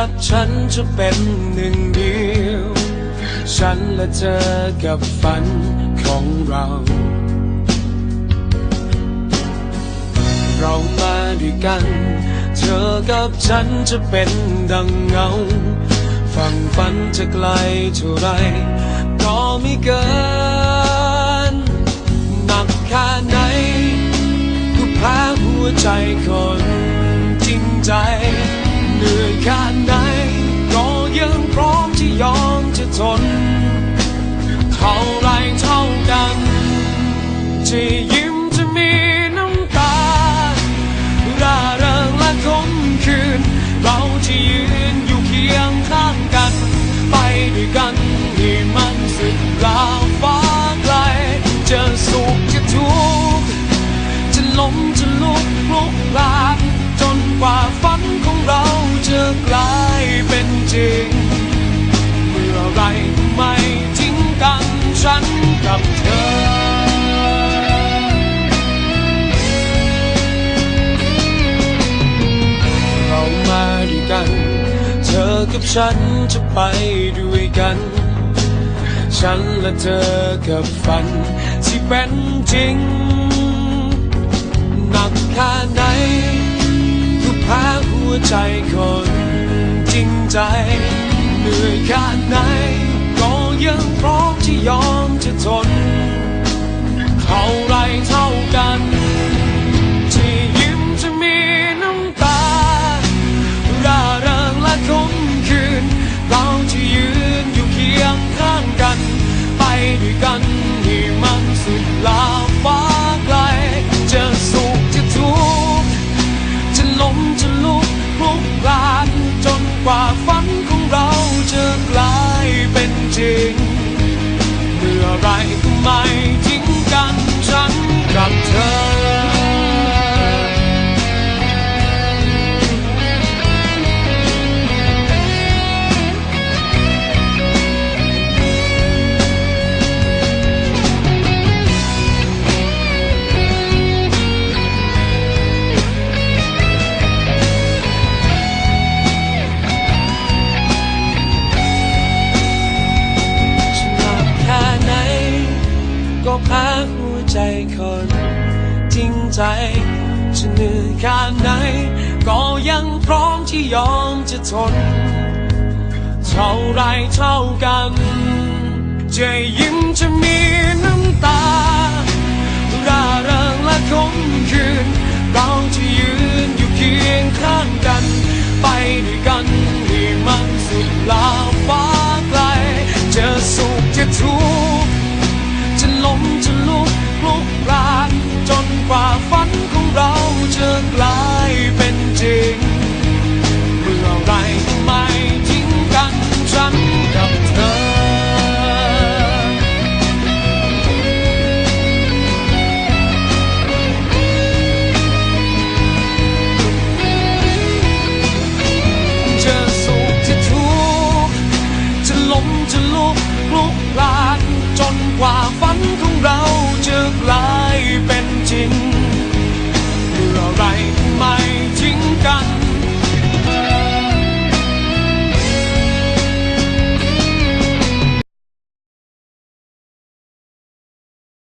กับฉันจะเป็นหนึ่งเดียว ฉันและเธอกับฝันของเรา เรามาด้วยกัน เธอกับฉันจะเป็นดังเงา ฝั่งฝันจะไกลเท่าไรก็ไม่เกินหนักแค่ไหนก็แพ้หัวใจคนจริงใจ จะยิ้มจะมีน้ำตาร่าเริงและคมคืน เราจะยืนอยู่เคียงข้างกัน ไปด้วยกันให้มันสุดราวฟ้าไกล จะสุขจะทุกข์จะล้มจะลุกพลุกลานจนกว่าฝันของเรา อกับฉันจะไปด้วยกัน ฉันและเธอกับฝันที่เป็นจริง หนักแค่ไหนก็แพ้หัวใจคนจริงใจเหนื่อยแค่ไหนก็ยังพร้อมที่ยอมจะทนเท่าไรเท่า ไใจคนจริงใจ จะเหนื่อยแค่ไหน ก็ยังพร้อมที่ยอมจะทน เท่าไรเท่ากัน จะยิ้มจะมี กว่าฝันของเราจะกลายเป็นจริงเมื่อะไรไม่